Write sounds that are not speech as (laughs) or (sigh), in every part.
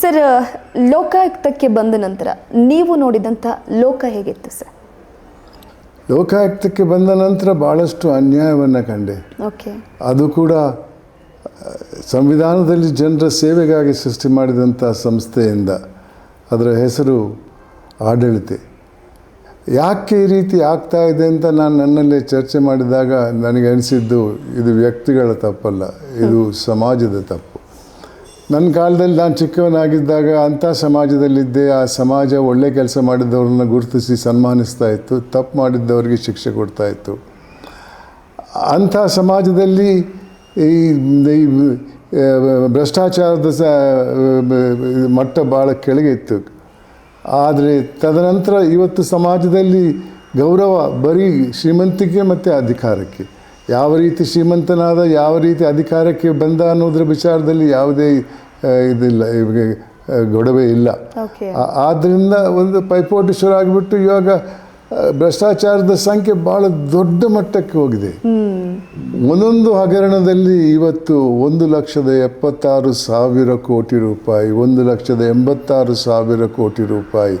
Sir ಲೋಕಾಯುಕ್ತಕ್ಕೆ ಬಂದ ನಂತರ ನೀವು ನೋಡಿದಂಥ ಲೋಕ ಹೇಗಿತ್ತು ಸರ್? ಲೋಕಾಯುಕ್ತಕ್ಕೆ ಬಂದ ನಂತರ ಭಾಳಷ್ಟು ಅನ್ಯಾಯವನ್ನು ಕಂಡೆ. ಓಕೆ. ಅದು ಕೂಡ ಸಂವಿಧಾನದಲ್ಲಿ ಜನರ ಸೇವೆಗಾಗಿ ಸೃಷ್ಟಿ ಮಾಡಿದಂಥ ಸಂಸ್ಥೆಯಿಂದ. ಅದರ ಹೆಸರು ಆಡಳಿತ. ಯಾಕೆ ಈ ರೀತಿ ಆಗ್ತಾ ಇದೆ ಅಂತ ನಾನು ನನ್ನಲ್ಲೇ ಚರ್ಚೆ ಮಾಡಿದಾಗ ನನಗೆ ಅನಿಸಿದ್ದು ಇದು ವ್ಯಕ್ತಿಗಳ ತಪ್ಪಲ್ಲ ಇದು ಸಮಾಜದ ತಪ್ಪು. ನನ್ನ ಕಾಲದಲ್ಲಿ ನಾನು ಚಿಕ್ಕವನಾಗಿದ್ದಾಗ ಅಂಥ ಸಮಾಜದಲ್ಲಿದ್ದೆ, ಆ ಸಮಾಜ ಒಳ್ಳೆ ಕೆಲಸ ಮಾಡಿದವ್ರನ್ನ ಗುರುತಿಸಿ ಸನ್ಮಾನಿಸ್ತಾ ಇತ್ತು, ತಪ್ಪು ಮಾಡಿದ್ದವರಿಗೆ ಶಿಕ್ಷೆ ಕೊಡ್ತಾ ಇತ್ತು. ಅಂಥ ಸಮಾಜದಲ್ಲಿ ಈ ಈ ಭ್ರಷ್ಟಾಚಾರದ ಸ ಮಟ್ಟ ಭಾಳ ಕೆಳಗೆ ಇತ್ತು. ಆದರೆ ತದನಂತರ ಇವತ್ತು ಸಮಾಜದಲ್ಲಿ ಗೌರವ ಬರೀ ಶ್ರೀಮಂತಿಕೆ ಮತ್ತು ಅಧಿಕಾರಕ್ಕೆ. ಯಾವ ರೀತಿ ಶ್ರೀಮಂತನಾದ ಯಾವ ರೀತಿ ಅಧಿಕಾರಕ್ಕೆ ಬಂದ ಅನ್ನೋದ್ರ ವಿಚಾರದಲ್ಲಿ ಯಾವುದೇ ಇದಿಲ್ಲ ಇವಾಗ ಗೊಡವೆ ಇಲ್ಲ. ಆದ್ದರಿಂದ ಒಂದು ಪೈಪೋಟಿ ಶುರು ಆಗಿಬಿಟ್ಟು ಇವಾಗ ಭ್ರಷ್ಟಾಚಾರದ ಸಂಖ್ಯೆ ಭಾಳ ದೊಡ್ಡ ಮಟ್ಟಕ್ಕೆ ಹೋಗಿದೆ. ಒಂದೊಂದು ಹಗರಣದಲ್ಲಿ ಇವತ್ತು ಒಂದು ಲಕ್ಷದ ಎಪ್ಪತ್ತಾರು ಸಾವಿರ ಕೋಟಿ ರೂಪಾಯಿ ಒಂದು ಲಕ್ಷದ ಎಂಬತ್ತಾರು ಸಾವಿರ ಕೋಟಿ ರೂಪಾಯಿ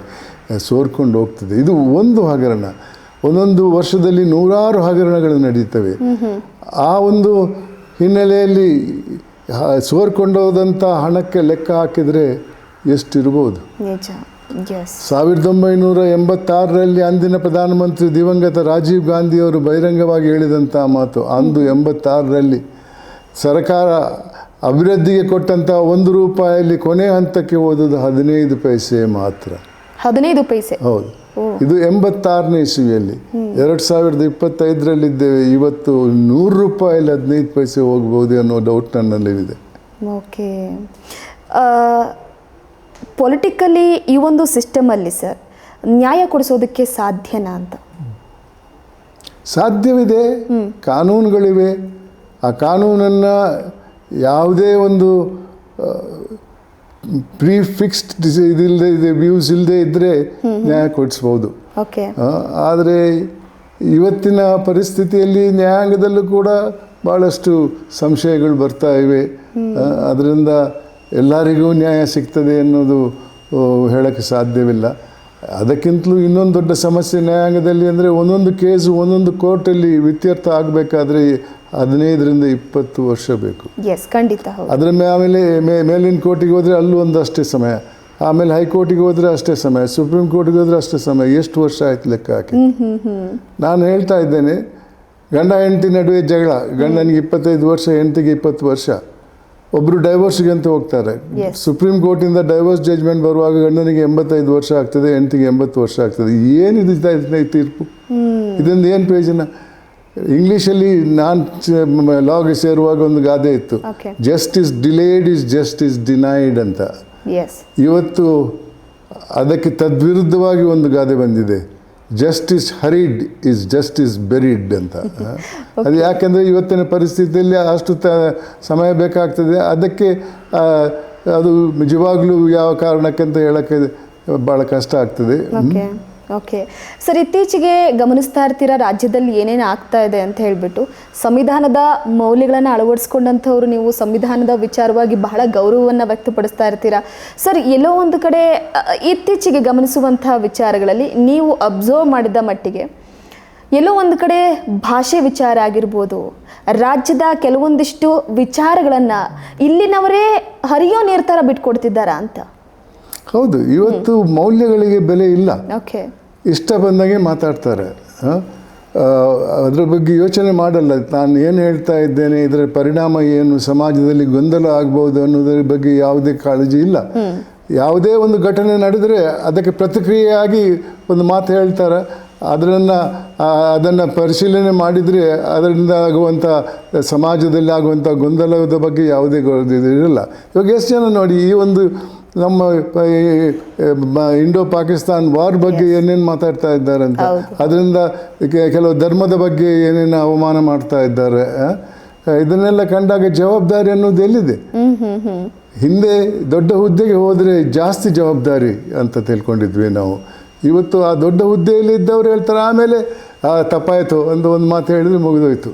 ಸೋರ್ಕೊಂಡು ಹೋಗ್ತದೆ. ಇದು ಒಂದು ಹಗರಣ. ಒಂದೊಂದು ವರ್ಷದಲ್ಲಿ ನೂರಾರು ಹಗರಣಗಳು ನಡೀತವೆ ಆ ಒಂದು ಹಿನ್ನೆಲೆಯಲ್ಲಿ ಸೋರ್ಕೊಂಡೋದಂಥ ಹಣಕ್ಕೆ ಲೆಕ್ಕ ಹಾಕಿದರೆ ಎಷ್ಟಿರ್ಬೋದು? ಸಾವಿರದ ಒಂಬೈನೂರ ಎಂಬತ್ತಾರರಲ್ಲಿ ಅಂದಿನ ಪ್ರಧಾನಮಂತ್ರಿ ದಿವಂಗತ ರಾಜೀವ್ ಗಾಂಧಿಯವರು ಬಹಿರಂಗವಾಗಿ ಹೇಳಿದಂಥ ಮಾತು ಅಂದು ಎಂಬತ್ತಾರರಲ್ಲಿ ಸರ್ಕಾರ ಅಭಿವೃದ್ಧಿಗೆ ಕೊಟ್ಟಂಥ ಒಂದು ರೂಪಾಯಲ್ಲಿ ಕೊನೆ ಹಂತಕ್ಕೆ ಓದೋದು ಹದಿನೈದು ಪೈಸೆ ಮಾತ್ರ. ಹದಿನೈದು ಪೈಸೆ. ಹೌದು. ಇದು ಎಂಬತ್ತಾರನೇ ಇಸುವಿಯಲ್ಲಿ. ಎರಡು ಸಾವಿರದ ಇಪ್ಪತ್ತೈದರಲ್ಲಿದ್ದೇವೆ. ಇವತ್ತು ನೂರು ರೂಪಾಯಲ್ಲಿ ಹದಿನೈದು ಪೈಸೆ ಹೋಗ್ಬೋದು ಅನ್ನೋ ಡೌಟ್ ನನ್ನಲ್ಲಿದೆ ಓಕೆ. ಪೊಲಿಟಿಕಲಿ ಈ ಒಂದು ಸಿಸ್ಟಮಲ್ಲಿ ಸರ್ ನ್ಯಾಯ ಕೊಡಿಸೋದಕ್ಕೆ ಸಾಧ್ಯನಾ ಅಂತ? ಸಾಧ್ಯವಿದೆ. ಕಾನೂನುಗಳಿವೆ. ಆ ಕಾನೂನನ್ನು ಯಾವುದೇ ಒಂದು ಪ್ರೀ ಫಿಕ್ಸ್ಡ್ ಇದಿಲ್ಲದೆ ಇದೆ ವ್ಯೂಸ್ ಇಲ್ಲದೆ ಇದ್ದರೆ ನ್ಯಾಯ ಕೊಡಿಸ್ಬೋದು. ಓಕೆ. ಆದರೆ ಇವತ್ತಿನ ಪರಿಸ್ಥಿತಿಯಲ್ಲಿ ನ್ಯಾಯಾಂಗದಲ್ಲೂ ಕೂಡ ಭಾಳಷ್ಟು ಸಂಶಯಗಳು ಬರ್ತಾ ಇವೆ. ಅದರಿಂದ ಎಲ್ಲರಿಗೂ ನ್ಯಾಯ ಸಿಗ್ತದೆ ಅನ್ನೋದು ಹೇಳೋಕ್ಕೆ ಸಾಧ್ಯವಿಲ್ಲ. ಅದಕ್ಕಿಂತಲೂ ಇನ್ನೊಂದು ದೊಡ್ಡ ಸಮಸ್ಯೆ ನ್ಯಾಯಾಂಗದಲ್ಲಿ ಅಂದರೆ ಒಂದೊಂದು ಕೇಸು ಒಂದೊಂದು ಕೋರ್ಟಲ್ಲಿ ಇತ್ಯರ್ಥ ಆಗಬೇಕಾದ್ರೆ ಹದಿನೈದರಿಂದ ಇಪ್ಪತ್ತು ವರ್ಷ ಬೇಕು. ಎಸ್ ಖಂಡಿತ ಅದರ ಮೇಲೆ ಆಮೇಲೆ ಮೇ ಮೇಲಿನ ಕೋರ್ಟಿಗೆ ಹೋದರೆ ಅಲ್ಲೂ ಒಂದು ಅಷ್ಟೇ ಸಮಯ. ಆಮೇಲೆ ಹೈಕೋರ್ಟಿಗೆ ಹೋದರೆ ಅಷ್ಟೇ ಸಮಯ. ಸುಪ್ರೀಂ ಕೋರ್ಟಿಗೆ ಹೋದರೆ ಅಷ್ಟೇ ಸಮಯ. ಎಷ್ಟು ವರ್ಷ ಆಯ್ತು ಲೆಕ್ಕ ಹಾಕಿ? ನಾನು ಹೇಳ್ತಾ ಇದ್ದೇನೆ ಗಂಡ ಹೆಂಡತಿ ನಡುವೆ ಜಗಳ. ಗಂಡನಿಗೆ ಇಪ್ಪತ್ತೈದು ವರ್ಷ ಹೆಂಡತಿಗೆ ಇಪ್ಪತ್ತು ವರ್ಷ. ಒಬ್ಬರು ಡೈವೋರ್ಸ್ಗೆ ಅಂತ ಹೋಗ್ತಾರೆ. ಸುಪ್ರೀಂ ಸುಪ್ರೀಂ ಕೋರ್ಟಿಂದ ಡೈವರ್ಸ್ ಜಜ್ಮೆಂಟ್ ಬರುವಾಗ ಗಂಡನಿಗೆ ಎಂಬತ್ತೈದು ವರ್ಷ ಆಗ್ತದೆ ಹೆಂಡತಿಗೆ ಎಂಬತ್ತು ವರ್ಷ ಆಗ್ತದೆ. ಏನಿದು ಇದ- ತೀರ್ಪು? ಇದೊಂದು ಏನು ಪ್ರಯೋಜನ? ಇಂಗ್ಲೀಷಲ್ಲಿ ನಾನು ಲಾಗೆ ಸೇರುವಾಗ ಒಂದು ಗಾದೆ ಇತ್ತು. Justice delayed is justice denied ಅಂತ. ಇವತ್ತು ಅದಕ್ಕೆ ತದ್ವಿರುದ್ಧವಾಗಿ ಒಂದು ಗಾದೆ ಬಂದಿದೆ. Justice hurried is justice buried ಅಂತ. (laughs) ಅದು ಯಾಕೆಂದರೆ ಇವತ್ತಿನ ಪರಿಸ್ಥಿತಿಯಲ್ಲಿ ಅಷ್ಟು ತ ಸಮಯ ಬೇಕಾಗ್ತದೆ. ಅದಕ್ಕೆ ಅದು ನಿಜವಾಗ್ಲೂ ಯಾವ ಕಾರಣಕ್ಕೆ ಅಂತ ಹೇಳೋಕ್ಕೆ ಭಾಳ ಕಷ್ಟ ಆಗ್ತದೆ. ಓಕೆ ಸರ್ ಇತ್ತೀಚೆಗೆ ಗಮನಿಸ್ತಾ ಇರ್ತೀರಾ, ರಾಜ್ಯದಲ್ಲಿ ಏನೇನು ಆಗ್ತಾ ಇದೆ ಅಂತ ಹೇಳಿಬಿಟ್ಟು? ಸಂವಿಧಾನದ ಮೌಲ್ಯಗಳನ್ನು ಅಳವಡಿಸ್ಕೊಂಡಂಥವ್ರು ನೀವು, ಸಂವಿಧಾನದ ವಿಚಾರವಾಗಿ ಬಹಳ ಗೌರವವನ್ನು ವ್ಯಕ್ತಪಡಿಸ್ತಾ ಇರ್ತೀರಾ? ಸರ್ ಎಲ್ಲೋ ಒಂದು ಕಡೆ ಇತ್ತೀಚೆಗೆ ಗಮನಿಸುವಂತಹ ವಿಚಾರಗಳಲ್ಲಿ ನೀವು ಅಬ್ಸರ್ವ್ ಮಾಡಿದ ಮಟ್ಟಿಗೆ, ಎಲ್ಲೋ ಒಂದು ಕಡೆ ಭಾಷೆ ವಿಚಾರ ಆಗಿರ್ಬೋದು, ರಾಜ್ಯದ ಕೆಲವೊಂದಿಷ್ಟು ವಿಚಾರಗಳನ್ನು ಇಲ್ಲಿನವರೇ ಹರಿಯೋ ನಿರ್ಧಾರ ಬಿಟ್ಕೊಡ್ತಿದ್ದಾರಾ ಅಂತ? ಹೌದು ಇವತ್ತು ಮೌಲ್ಯಗಳಿಗೆ ಬೆಲೆ ಇಲ್ಲ. ಓಕೆ. ಇಷ್ಟ ಬಂದಂಗೆ ಮಾತಾಡ್ತಾರೆ. ಅದ್ರ ಬಗ್ಗೆ ಯೋಚನೆ ಮಾಡಲ್ಲ. ನಾನು ಏನು ಹೇಳ್ತಾ ಇದ್ದೇನೆ ಇದರ ಪರಿಣಾಮ ಏನು ಸಮಾಜದಲ್ಲಿ ಗೊಂದಲ ಆಗ್ಬೋದು ಅನ್ನೋದರ ಬಗ್ಗೆ ಯಾವುದೇ ಕಾಳಜಿ ಇಲ್ಲ. ಯಾವುದೇ ಒಂದು ಘಟನೆ ನಡೆದರೆ ಅದಕ್ಕೆ ಪ್ರತಿಕ್ರಿಯೆಯಾಗಿ ಒಂದು ಮಾತು ಹೇಳ್ತಾರೆ. ಅದನ್ನು ಅದನ್ನು ಪರಿಶೀಲನೆ ಮಾಡಿದರೆ ಅದರಿಂದ ಆಗುವಂಥ ಸಮಾಜದಲ್ಲಿ ಆಗುವಂಥ ಗೊಂದಲದ ಬಗ್ಗೆ ಯಾವುದೇ ಇರಲ್ಲ ಇವಾಗ ಎಷ್ಟು ಜನ ನೋಡಿ ಈ ಒಂದು ನಮ್ಮ ಈ, ಇಂಡೋ ಪಾಕಿಸ್ತಾನ್ ವಾರ್ ಬಗ್ಗೆ ಏನೇನು ಮಾತಾಡ್ತಾ ಇದ್ದಾರೆ ಅಂತ. ಅದರಿಂದ ಕೆಲವು ಧರ್ಮದ ಬಗ್ಗೆ ಏನೇನು ಅವಮಾನ ಮಾಡ್ತಾ ಇದ್ದಾರೆ ಇದನ್ನೆಲ್ಲ ಕಂಡಾಗ ಜವಾಬ್ದಾರಿ ಅನ್ನೋದು ಎಲ್ಲಿದೆ? ಹಿಂದೆ ದೊಡ್ಡ ಹುದ್ದೆಗೆ ಹೋದರೆ ಜಾಸ್ತಿ ಜವಾಬ್ದಾರಿ ಅಂತ ತಿಳ್ಕೊಂಡಿದ್ವಿ ನಾವು. ಇವತ್ತು ಆ ದೊಡ್ಡ ಹುದ್ದೆಯಲ್ಲಿ ಇದ್ದವ್ರು ಹೇಳ್ತಾರೆ ಆಮೇಲೆ ತಪ್ಪಾಯಿತು ಒಂದು ಒಂದು ಮಾತು ಹೇಳಿದ್ರೆ ಮುಗಿದೋಯ್ತು.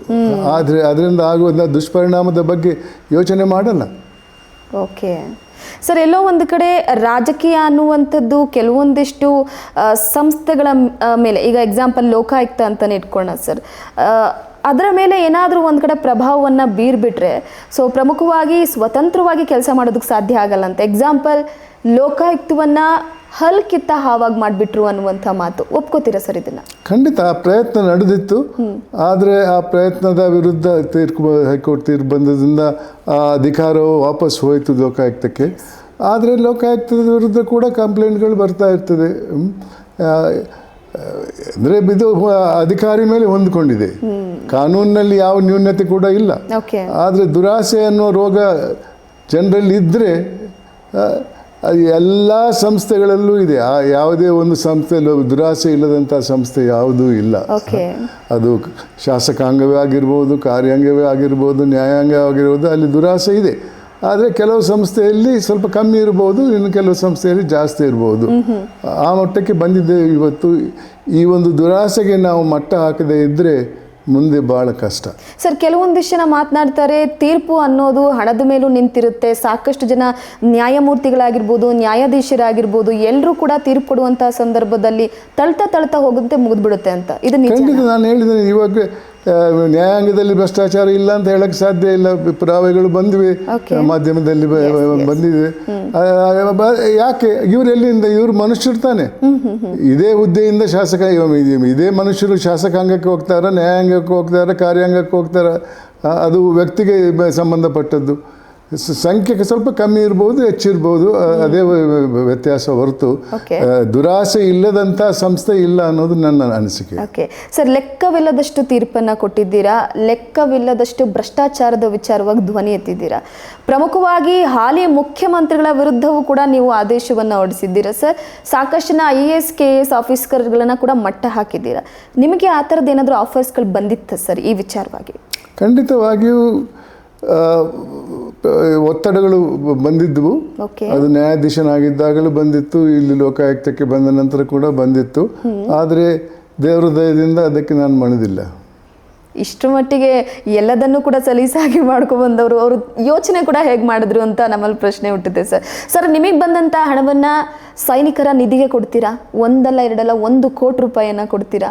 ಆದರೆ ಅದರಿಂದ ಆಗುವಂಥ ದುಷ್ಪರಿಣಾಮದ ಬಗ್ಗೆ ಯೋಚನೆ ಮಾಡಲ್ಲ. ಓಕೆ. ಸರ್, ಎಲ್ಲೋ ಒಂದು ಕಡೆ ರಾಜಕೀಯ ಅನ್ನುವಂಥದ್ದು ಕೆಲವೊಂದಿಷ್ಟು ಸಂಸ್ಥೆಗಳ ಮೇಲೆ, ಈಗ ಎಕ್ಸಾಂಪಲ್ ಲೋಕಾಯುಕ್ತ ಅಂತಲೇ ಇಟ್ಕೊಳ್ಳೋಣ ಸರ್. ಅದರ ಮೇಲೆ ಏನಾದರೂ ಒಂದು ಕಡೆ ಪ್ರಭಾವವನ್ನು ಬೀರ್ಬಿಟ್ರೆ, ಸೊ ಪ್ರಮುಖವಾಗಿ, ಸ್ವತಂತ್ರವಾಗಿ ಕೆಲಸ ಮಾಡೋದಕ್ಕೆ ಸಾಧ್ಯ ಆಗಲ್ಲ ಅಂತ. ಎಕ್ಸಾಂಪಲ್ ಲೋಕಾಯುಕ್ತವನ್ನು ಹಲ್ಕಿತ್ತ ಹಾವಾಗಿ ಮಾಡಿಬಿಟ್ರು ಅನ್ನುವಂಥ ಮಾತು. ಒಪ್ಕೋತೀರಾ ಸರ್ ಇದನ್ನ? ಖಂಡಿತ ಆ ಪ್ರಯತ್ನ ನಡೆದಿತ್ತು. ಆದರೆ ಆ ಪ್ರಯತ್ನದ ವಿರುದ್ಧ ತೀರ್ಪು ಹೈಕೋರ್ಟ್ ತೀರ್ಪು ಬಂದದಿಂದ ಆ ಅಧಿಕಾರವು ವಾಪಸ್ ಹೋಯಿತು ಲೋಕಾಯುಕ್ತಕ್ಕೆ. ಆದರೆ ಲೋಕಾಯುಕ್ತದ ವಿರುದ್ಧ ಕೂಡ ಕಂಪ್ಲೇಂಟ್ಗಳು ಬರ್ತಾ ಇರ್ತದೆ. ಅಂದರೆ ಇದು ಅಧಿಕಾರಿ ಮೇಲೆ ಹೊಂದ್ಕೊಂಡಿದೆ. ಕಾನೂನಿನಲ್ಲಿ ಯಾವ ನ್ಯೂನ್ಯತೆ ಕೂಡ ಇಲ್ಲ. ಆದರೆ ದುರಾಸೆ ಅನ್ನೋ ರೋಗ ಜನರಲ್ಲಿ ಇದ್ದರೆ ಅದು ಎಲ್ಲ ಸಂಸ್ಥೆಗಳಲ್ಲೂ ಇದೆ. ಆ ಯಾವುದೇ ಒಂದು ಸಂಸ್ಥೆಯಲ್ಲೂ ದುರಾಸೆ ಇಲ್ಲದಂಥ ಸಂಸ್ಥೆ ಯಾವುದೂ ಇಲ್ಲ. ಅದು ಶಾಸಕಾಂಗವೇ ಆಗಿರ್ಬೋದು ಕಾರ್ಯಾಂಗವೇ ಆಗಿರ್ಬೋದು ನ್ಯಾಯಾಂಗ ಆಗಿರ್ಬೋದು ಅಲ್ಲಿ ದುರಾಸೆ ಇದೆ. ಆದರೆ ಕೆಲವು ಸಂಸ್ಥೆಯಲ್ಲಿ ಸ್ವಲ್ಪ ಕಮ್ಮಿ ಇರ್ಬೋದು ಇನ್ನು ಕೆಲವು ಸಂಸ್ಥೆಯಲ್ಲಿ ಜಾಸ್ತಿ ಇರ್ಬೋದು. ಆ ಮಟ್ಟಕ್ಕೆ ಬಂದಿದ್ದೇವೆ ಇವತ್ತು. ಈ ಒಂದು ದುರಾಸೆಗೆ ನಾವು ಮಟ್ಟ ಹಾಕದೇ ಇದ್ದರೆ ಮುಂದೆ ಬಹಳ ಕಷ್ಟ. ಸರ್ ಕೆಲವೊಂದಿಷ್ಟು ಜನ ಮಾತನಾಡ್ತಾರೆ ತೀರ್ಪು ಅನ್ನೋದು ಹಣದ ಮೇಲೂ ನಿಂತಿರುತ್ತೆ ಸಾಕಷ್ಟು ಜನ ನ್ಯಾಯಮೂರ್ತಿಗಳಾಗಿರ್ಬೋದು ನ್ಯಾಯಾಧೀಶರಾಗಿರ್ಬೋದು ಎಲ್ಲರೂ ಕೂಡ ತೀರ್ಪು ಕೊಡುವಂತಹ ಸಂದರ್ಭದಲ್ಲಿ ತಳ್ತಾ ತಳ್ತಾ ಹೋಗುತ್ತೆ ಮುಗಿದ್ಬಿಡುತ್ತೆ ಅಂತ. ಇದು ನಿಜ ಖಂಡಿತ ನಾನು ಹೇಳಿದ್ದೇನೆ ಇವಾಗ ನ್ಯಾಯಾಂಗದಲ್ಲಿ ಭ್ರಷ್ಟಾಚಾರ ಇಲ್ಲ ಅಂತ ಹೇಳಕ್ ಸಾಧ್ಯ ಇಲ್ಲ. ಪುರಾವೆಗಳು ಬಂದಿವೆ. ಮಾಧ್ಯಮದಲ್ಲಿ ಬಂದಿದೆ. ಯಾಕೆ? ಇವ್ರು ಎಲ್ಲಿಂದ? ಇವ್ರು ಮನುಷ್ಯರು ತಾನೆ. ಇದೇ ಹುದ್ದೆಯಿಂದ ಶಾಸಕ ಇದೇ ಮನುಷ್ಯರು ಶಾಸಕಾಂಗಕ್ಕೆ ಹೋಗ್ತಾರ ನ್ಯಾಯಾಂಗಕ್ಕೆ ಹೋಗ್ತಾರ ಕಾರ್ಯಾಂಗಕ್ಕೆ ಹೋಗ್ತಾರ? ಅದು ವ್ಯಕ್ತಿಗೆ ಸಂಬಂಧಪಟ್ಟದ್ದು. ಸ- ಸಂಖ್ಯೆ ಸ್ವಲ್ಪ ಕಮ್ಮಿ ಇರ್ಬೋದು ಹೆಚ್ಚಿರ್ಬೋದು ಅದೇ ವ್ಯತ್ಯಾಸ ಹೊರತು. ದುರಾಸೆ ಇಲ್ಲದಂಥ ಸಂಸ್ಥೆ ಇಲ್ಲ ಅನ್ನೋದು ನನ್ನ ಅನಿಸಿಕೆ. ಓಕೆ ಸರ್ ಲೆಕ್ಕವಿಲ್ಲದಷ್ಟು ತೀರ್ಪನ್ನು ಕೊಟ್ಟಿದ್ದೀರಾ? ಲೆಕ್ಕವಿಲ್ಲದಷ್ಟು ಭ್ರಷ್ಟಾಚಾರದ ವಿಚಾರವಾಗಿ ಧ್ವನಿ ಎತ್ತಿದ್ದೀರಾ? ಪ್ರಮುಖವಾಗಿ ಹಾಲಿ ಮುಖ್ಯಮಂತ್ರಿಗಳ ವಿರುದ್ಧವೂ ಕೂಡ ನೀವು ಆದೇಶವನ್ನು ಹೊರಡಿಸಿದ್ದೀರಾ ಸರ್ ಸಾಕಷ್ಟು ಜನ I A S K S ಆಫೀಸರ್ಗಳನ್ನು ಕೂಡ ಮಟ್ಟ ಹಾಕಿದ್ದೀರಾ. ನಿಮಗೆ ಆ ಥರದ್ದು ಏನಾದರೂ ಆಫರ್ಸ್ಗಳು ಬಂದಿತ್ತ ಸರ್ ಈ ವಿಚಾರವಾಗಿ? ಖಂಡಿತವಾಗಿಯೂ ಒತ್ತಡಗಳು ಬಂದಿದ್ದವು ಅದು ನ್ಯಾಯಾಧೀಶನಾಗಿದ್ದಾಗಲೂ ಬಂದಿತ್ತು ಇಲ್ಲಿ ಲೋಕಾಯುಕ್ತಕ್ಕೆ ಬಂದ ನಂತರ ಕೂಡ ಬಂದಿತ್ತು. ಆದರೆ ದೇವರ ದಯದಿಂದ ಅದಕ್ಕೆ ನಾನು ಮಣಿದಿಲ್ಲ. ಇಷ್ಟರ ಮಟ್ಟಿಗೆ ಎಲ್ಲದನ್ನು ಕೂಡ ಸಲೀಸಾಗಿ (laughs) ಮಾಡ್ಕೊಂಡು ಬಂದವರು ಅವರು ಯೋಚನೆ ಕೂಡ ಹೇಗೆ ಮಾಡಿದ್ರು ಅಂತ ನಮ್ಮಲ್ಲಿ ಪ್ರಶ್ನೆ ಹುಟ್ಟಿದೆ ಸರ್. ಸರ್ ನಿಮಗೆ ಬಂದಂಥ ಹಣವನ್ನು ಸೈನಿಕರ ನಿಧಿಗೆ ಕೊಡ್ತೀರಾ? ಒಂದಲ್ಲ ಎರಡಲ್ಲ ಒಂದು ಕೋಟಿ ರೂಪಾಯಿಯನ್ನು ಕೊಡ್ತೀರಾ?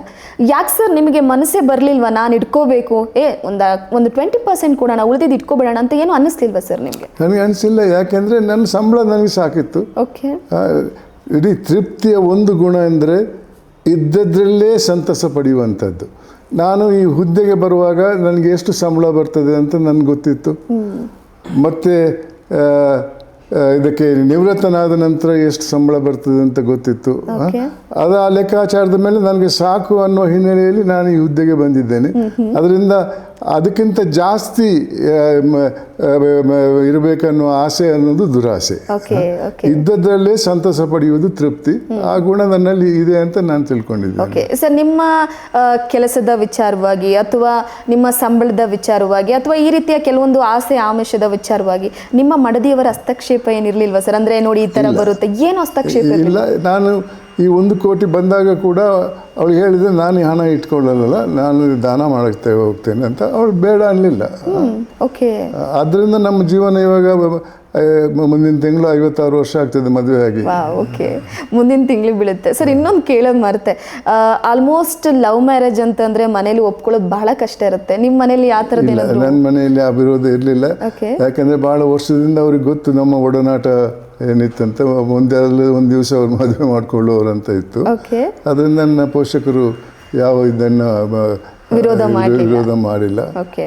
ಯಾಕೆ ಸರ್ ನಿಮಗೆ ಮನಸ್ಸೇ ಬರಲಿಲ್ವಾ? ನಾನು ಇಟ್ಕೋಬೇಕು. ಏ ಒಂದು ಒಂದು ಟ್ವೆಂಟಿ ಪರ್ಸೆಂಟ್ ಕೊಡೋಣ ಉಳಿದಿದ್ದು ಇಟ್ಕೋಬೇಡೋಣ ಅಂತ ಏನು ಅನ್ನಿಸ್ಲಿಲ್ವಾ ಸರ್ ನಿಮಗೆ? ನನಗೆ ಅನಿಸಿಲ್ಲ ಯಾಕೆಂದರೆ ನನ್ನ ಸಂಬಳ ನನಗೆ ಸಾಕಿತ್ತು. ಓಕೆ. ಇಡೀ ತೃಪ್ತಿಯ ಒಂದು ಗುಣ ಅಂದರೆ ಇದ್ದದ್ರಲ್ಲೇ ಸಂತಸ ಪಡೆಯುವಂಥದ್ದು. ನಾನು ಈ ಹುದ್ದೆಗೆ ಬರುವಾಗ ನನಗೆ ಎಷ್ಟು ಸಂಬಳ ಬರ್ತದೆ ಅಂತ ನನಗೆ ಗೊತ್ತಿತ್ತು. ಮತ್ತು ಇದಕ್ಕೆ ನಿವೃತ್ತನಾದ ನಂತರ ಎಷ್ಟು ಸಂಬಳ ಬರ್ತದೆ ಅಂತ ಗೊತ್ತಿತ್ತು. ಅದು ಆ ಲೆಕ್ಕಾಚಾರದ ಮೇಲೆ ನನಗೆ ಸಾಕು ಅನ್ನೋ ಹಿನ್ನೆಲೆಯಲ್ಲಿ ನಾನು ಈ ಹುದ್ದೆಗೆ ಬಂದಿದ್ದೇನೆ. ಅದರಿಂದ ಅದಕ್ಕಿಂತ ಜಾಸ್ತಿ ಇರಬೇಕನ್ನೋ ಆಸೆ ಅನ್ನೋದು ದುರಾಸೆ. ಓಕೆ ಓಕೆ ಇದ್ದದ್ರಲ್ಲೇ ಸಂತಸ ಪಡೆಯುವುದು ತೃಪ್ತಿ. ಆ ಗುಣ ನನ್ನಲ್ಲಿ ಇದೆ ಅಂತ ನಾನು ತಿಳ್ಕೊಂಡಿದ್ದೇನೆ. ಓಕೆ ಸರ್ ನಿಮ್ಮ ಕೆಲಸದ ವಿಚಾರವಾಗಿ ಅಥವಾ ನಿಮ್ಮ ಸಂಬಳದ ವಿಚಾರವಾಗಿ ಅಥವಾ ಈ ರೀತಿಯ ಕೆಲವೊಂದು ಆಸೆ ಆಮಿಷದ ವಿಚಾರವಾಗಿ ನಿಮ್ಮ ಮಡದಿಯವರ ಹಸ್ತಕ್ಷೇಪ ಏನಿರ್ಲಿಲ್ವಾ ಸರ್? ಅಂದ್ರೆ ನೋಡಿ ಈ ತರ ಬರುತ್ತೆ. ಏನು ಹಸ್ತಕ್ಷೇಪ ಇಲ್ಲ ನಾನು ಈ ಒಂದು ಕೋಟಿ ಬಂದಾಗ ಕೂಡ ಅವಳು ಹೇಳಿದೆ ನಾನು ಈ ಹಣ ಇಟ್ಕೊಳ್ಳಲ್ಲ ನಾನು ದಾನ ಮಾಡಕ್ಕೆ ಹೋಗ್ತೇನೆ ಅಂತ ಅವಳು ಬೇಡ ಅನ್ನಲಿಲ್ಲ. ಓಕೆ ಆದ್ದರಿಂದ ನಮ್ಮ ಜೀವನ ಇವಾಗ ಮುಂದಿನ ತಿಂಗಳು ಐವತ್ತಾರು ವರ್ಷ ಆಗ್ತದೆ ಮದುವೆ ಆಗಿ. ಓಕೆ. ಮುಂದಿನ ತಿಂಗಳು ಬೀಳುತ್ತೆ. ಸರ್ ಇನ್ನೊಂದು ಕೇಳೋದು ಮರ್ತೆ. ಆಲ್ಮೋಸ್ಟ್ ಲವ್ ಮ್ಯಾರೇಜ್ ಅಂತಂದ್ರೆ ಮನೇಲಿ ಒಪ್ಕೊಳ್ಳೋದು ಬಹಳ ಕಷ್ಟ ಇರುತ್ತೆ. ನಿಮ್ಮ ಮನೇಲಿ ಯಾವ ಥರದ್ದು ನನ್ನ ಮನೆಯಲ್ಲಿ ಆ ವಿರೋಧ ಇರಲಿಲ್ಲ ಯಾಕಂದ್ರೆ ಭಾಳ ವರ್ಷದಿಂದ ಅವ್ರಿಗೆ ಗೊತ್ತು ನಮ್ಮ ಒಡನಾಟ ಏನಿತ್ತಂತ ಮುಂದೆ ಒಂದು ದಿವಸ ಅವ್ರು ಮದುವೆ ಮಾಡ್ಕೊಳ್ಳೋರು ಅಂತ ಇತ್ತು. ಅದರಿಂದ ನನ್ನ ಪೋಷಕರು ಯಾವ ಇದನ್ನು ವಿರೋಧ. ವಿರೋಧ ಮಾಡಿಲ್ಲ. Okay